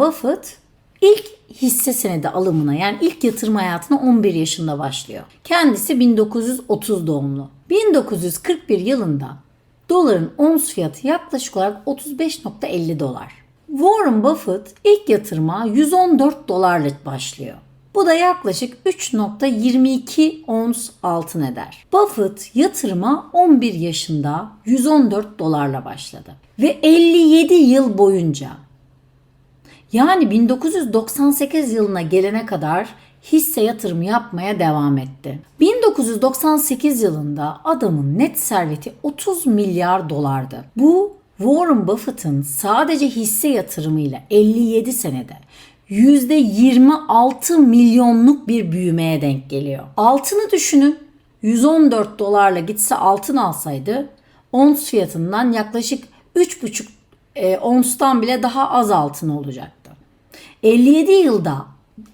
Buffett ilk hisse senedi alımına yani ilk yatırım hayatına 11 yaşında başlıyor. Kendisi 1930 doğumlu. 1941 yılında doların ons fiyatı yaklaşık olarak 35.50 dolar. Warren Buffett ilk yatırıma 114 dolarla başlıyor. Bu da yaklaşık 3.22 ons altın eder. Buffett yatırıma 11 yaşında 114 dolarla başladı. Ve 57 yıl boyunca yani 1998 yılına gelene kadar hisse yatırımı yapmaya devam etti. 1998 yılında adamın net serveti 30 milyar dolardı. Bu Warren Buffett'ın sadece hisse yatırımıyla 57 senede %26 milyonluk bir büyümeye denk geliyor. Altını düşünün. 114 dolarla gitse altın alsaydı ons fiyatından yaklaşık 3,5 e, onstan bile daha az altın olacaktı. 57 yılda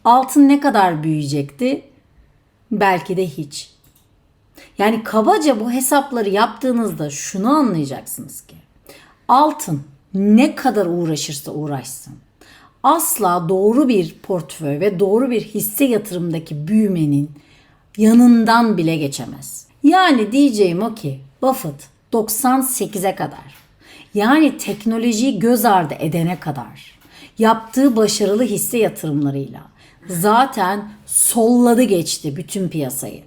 altın ne kadar büyüyecekti? Belki de hiç. Yani kabaca bu hesapları yaptığınızda şunu anlayacaksınız ki altın ne kadar uğraşırsa uğraşsın asla doğru bir portföy ve doğru bir hisse yatırımdaki büyümenin yanından bile geçemez. Yani diyeceğim o ki Buffett 98'e kadar yani teknolojiyi göz ardı edene kadar yaptığı başarılı hisse yatırımlarıyla zaten solladı geçti bütün piyasayı.